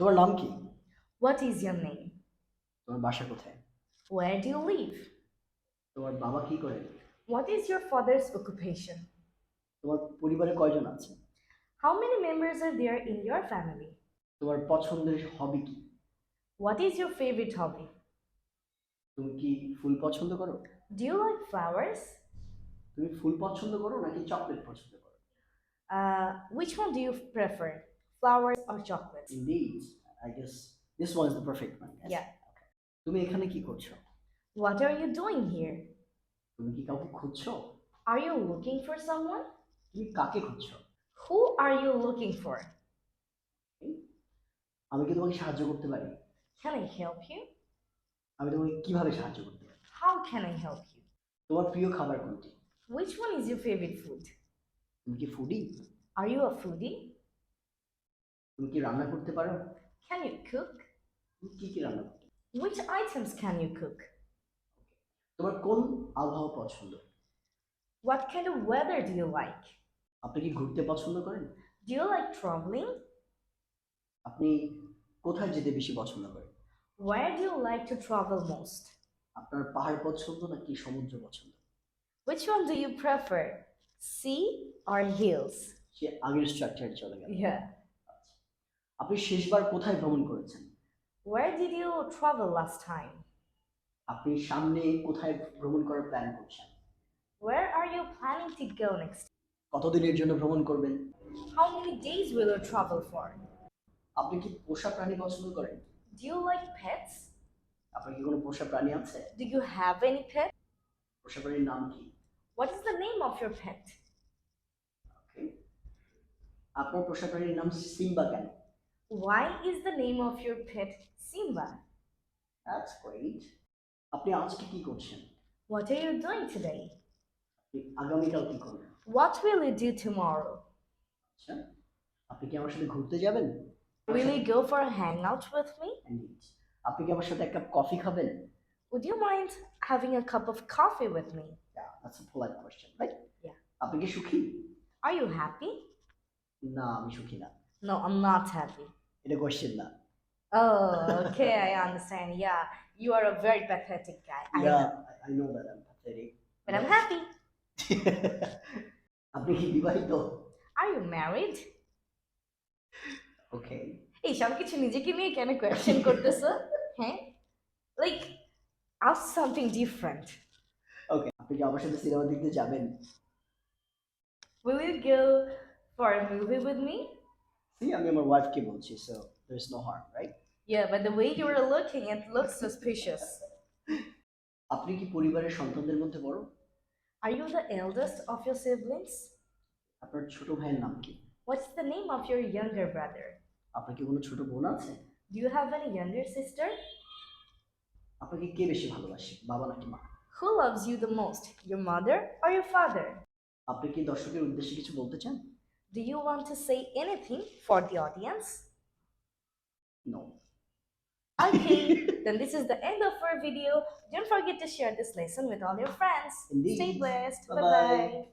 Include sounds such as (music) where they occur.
তোমার নাম কি? হোয়াট ইজ ইয়ার নেই তোমার বাসা কোথায়? হোয়ার ডু ইউ লিভ তোমার বাবা কি করে? What is your father's occupation তোমার পরিবারে কয়জন আছে? How many members are there in your family তোমার পছন্দের হবি কি? What is your favourite hobby তুমি কি ফুল পছন্দ করো? ডু ইউ লাইক ফ্লাওয়ার্স তুমি ফুল পছন্দ করো নাকি চকলেট পছন্দ করো? Which one do you prefer Flowers or chocolates? Indeed, I guess this one is the perfect one. yes? Yeah. Okay. তুমি এখানে কি করছো What are you doing here? তুমি কি কাউকে খুঁজছো Are you looking for someone? তুমি কাকে খুঁজছো Who are you looking for? আমি কি তোমাকে সাহায্য করতে পারি Can I help you? আমি তোমাকে কিভাবে সাহায্য করতে পারি How can I help you? তোমার প্রিয় খাবার কোনটি Which one is your favorite food? তুমি কি foodie Are you a foodie? তুমি কি রান্না করতে পারো Can you cook? তুমি কি কি রান্না করতে Which items can you cook? তোমার কোন আবহাওয়া পছন্দ What kind of weather do you like? আপনি কি ঘুরতে পছন্দ করেন Do you like traveling? আপনি কোথায় যেতে বেশি পছন্দ করেন Where do you like to travel most? আপনার পাহাড় পছন্দ নাকি সমুদ্র পছন্দ Which one do you prefer? Sea or hills? সে আগের স্ট্রাকচারে চলে গেল Yeah. আপনি শেষবার কোথায় ভ্রমণ করেছেন Where did you travel last time? আপনি সামনে কোথায় ভ্রমণ করার প্ল্যান করছেন Where are you planning to go next? কতদিনের জন্য ভ্রমণ করবেন How many days will you travel for? আপনি কি পোষা প্রাণী পছন্দ করেন Do you like pets? আপনার কি কোনো পোষা প্রাণী আছে Do you have any pet? পোষা প্রাণীর নাম কি What is the name of your pet? Okay. আপনার পোষা প্রাণীর নাম সিম্বা কেন Why is the name of your pet Simba? That's great আপনি আজকে কি করছেন What are you doing today? আপনি আগামীকাল কি করবেন What will you do tomorrow? আচ্ছা আপনি কি আমার সাথে ঘুরতে যাবেন Will you go for a hangout with me? Indeed. আপনি কি আমার সাথে এক কাপ কফি খাবেন Would you mind having a cup of coffee with me? Yeah, that's a polite question, right? Yeah. আপনি কি সুখী Are you happy? না আমি সুখী না No, I'm not happy. এটা কোয়েশ্চেন না Oh, (laughs) okay, I understand. Yeah, you are a very pathetic guy. I Yeah, know. I- I know that I'm pathetic. But I'm happy. আপনি কি বিবাহিত Are you married? ওকে এই সব কিছু নিজেকে নিয়ে কেন কোয়েশ্চেন করতেছো হ্যাঁ like us something different okay আপনি কি আমার সাথে সিনেমা দেখতে যাবেন will you go for a movie with me See আমি আমার ওয়াইফকে বলছি so there is no harm, right? Yeah, but the way you are looking, it looks suspicious. আপনি কি পরিবারের সন্তানদের মধ্যে বড় Are you the eldest of your siblings? আপনার ছোট ভাইয়ের নাম কি What's the name of your younger brother? আপনার কি কোনো ছোট বোন আছে Do you have any younger sister? আপনাকে কে বেশি ভালোবাসে বাবা নাকি মা Who loves you the most, your mother or your father? আপনি কি দর্শকের উদ্দেশ্যে কিছু বলতে চান Do you want to say anything for the audience? No. Okay, (laughs) then this is the end of our video. Don't forget to share this lesson with all your friends. Indeed. Stay blessed. Bye-bye. Bye bye.